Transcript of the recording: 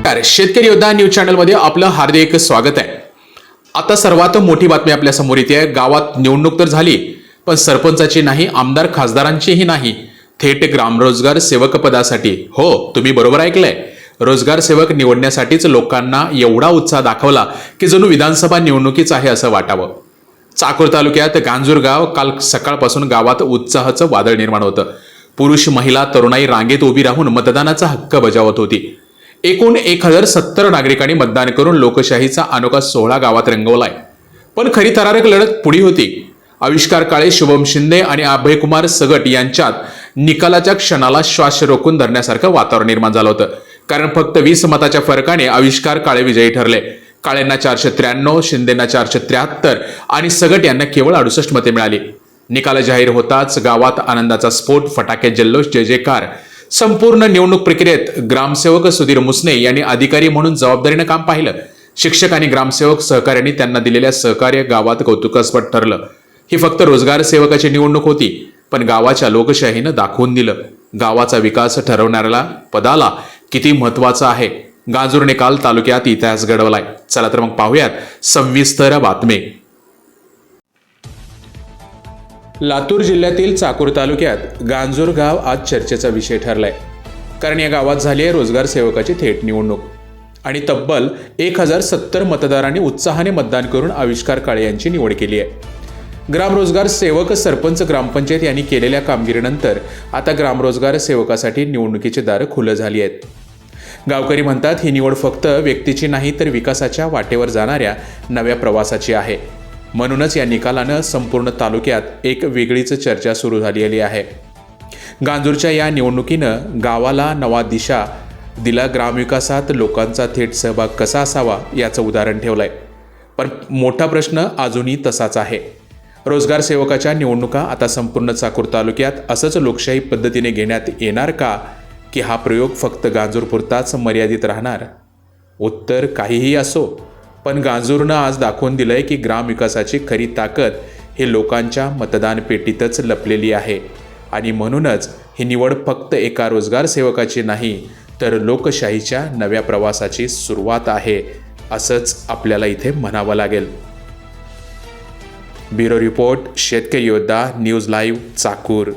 नमस्कार. शेतकरी योद्धा न्यूज चॅनलमध्ये आपलं हार्दिक स्वागत आहे. आता सर्वात मोठी बातमी आपल्यासमोर येते. गावात निवडणूक तर झाली पण सरपंचाची नाही आमदार खासदारांचीही नाही. थेट ग्रामरोजगार सेवक पदासाठी. हो तुम्ही बरोबर ऐकलंय. रोजगार सेवक निवडण्यासाठीच लोकांना एवढा उत्साह दाखवला की जणू विधानसभा निवडणुकीच आहे असं वाटावं. चाकूर तालुक्यात गांजूरगाव काल सकाळपासून गावात उत्साहाचं वादळ निर्माण होतं. पुरुष महिला तरुणाई रांगेत उभी राहून मतदानाचा हक्क बजावत होती. एकूण एक हजार सत्तर नागरिकांनी मतदान करून लोकशाहीचा अनोखा सोहळा गावात रंगवलाय. पण खरी थरारक लढत पुढी होती. आविष्कार काळे शुभम शिंदे आणि अभयकुमार सगट यांच्यात निकालाच्या क्षणाला श्वास रोखून धरण्यासारखं वातावरण निर्माण झालं होतं. कारण फक्त वीस मताच्या फरकाने आविष्कार काळे विजयी ठरले. काळेंना चारशे त्र्याण्णव शिंदेना चारशे त्र्याहत्तर आणि सगट यांना केवळ अडुसष्ट मते मिळाली. निकाल जाहीर होताच गावात आनंदाचा स्फोट फटाके जल्लोष जय जयकार संपूर्ण निवडणूक प्रक्रियेत ग्रामसेवक सुधीर मुसने यांनी अधिकारी म्हणून जबाबदारीनं काम पाहिलं. शिक्षक आणि ग्रामसेवक सहकार्यांनी त्यांना दिलेल्या सहकार्य गावात कौतुकास्पद ठरलं. ही फक्त रोजगार सेवकाची निवडणूक होती पण गावाच्या लोकशाहीनं दाखवून दिलं. गावाचा विकास ठरवणाऱ्याला पदाला किती महत्वाचं आहे गाजूर काल तालुक्यात इतिहास घडवलाय. चला तर मग पाहूयात सविस्तर बातमी लातूर जिल्ह्यातील चाकूर तालुक्यात गांजूर गाव आज चर्चेचा विषय ठरलाय. कारण या गावात झाली आहे रोजगार सेवकाची थेट निवडणूक. आणि तब्बल एक हजार सत्तर मतदारांनी उत्साहाने मतदान करून आविष्कार काळे यांची निवड केली आहे. ग्रामरोजगार सेवक सरपंच ग्रामपंचायत यांनी केलेल्या कामगिरीनंतर आता ग्रामरोजगार सेवकासाठी निवडणुकीची दारं खुलं झाली आहेत. गावकरी म्हणतात ही निवड फक्त व्यक्तीची नाही तर विकासाच्या वाटेवर जाणाऱ्या नव्या प्रवासाची आहे. म्हणूनच या निकालानं संपूर्ण तालुक्यात एक वेगळीच चर्चा सुरू झालेली आहे. गांजूरच्या या निवडणुकीनं गावाला नवा दिशा दिला ग्रामविकासात लोकांचा थेट सहभाग कसा असावा याचं उदाहरण ठेवलंय. पण मोठा प्रश्न अजूनही तसाच आहे. रोजगार सेवकाच्या निवडणुका आता संपूर्ण चाकूर तालुक्यात असंच लोकशाही पद्धतीने घेण्यात येणार का? की हा प्रयोग फक्त गांजूरपुरताच मर्यादित राहणार? उत्तर काहीही असो पण गांजूरनं आज दाखवून दिलंय की ग्रामविकासाची खरी ताकद हे लोकांच्या मतदान पेटीतच लपलेली आहे. आणि म्हणूनच ही निवड फक्त एका रोजगार सेवकाची नाही तर लोकशाहीच्या नव्या प्रवासाची सुरुवात आहे असंच आपल्याला इथे म्हणावं लागेल. ब्युरो रिपोर्ट शेतकरी योद्धा न्यूज लाईव्ह चाकूर.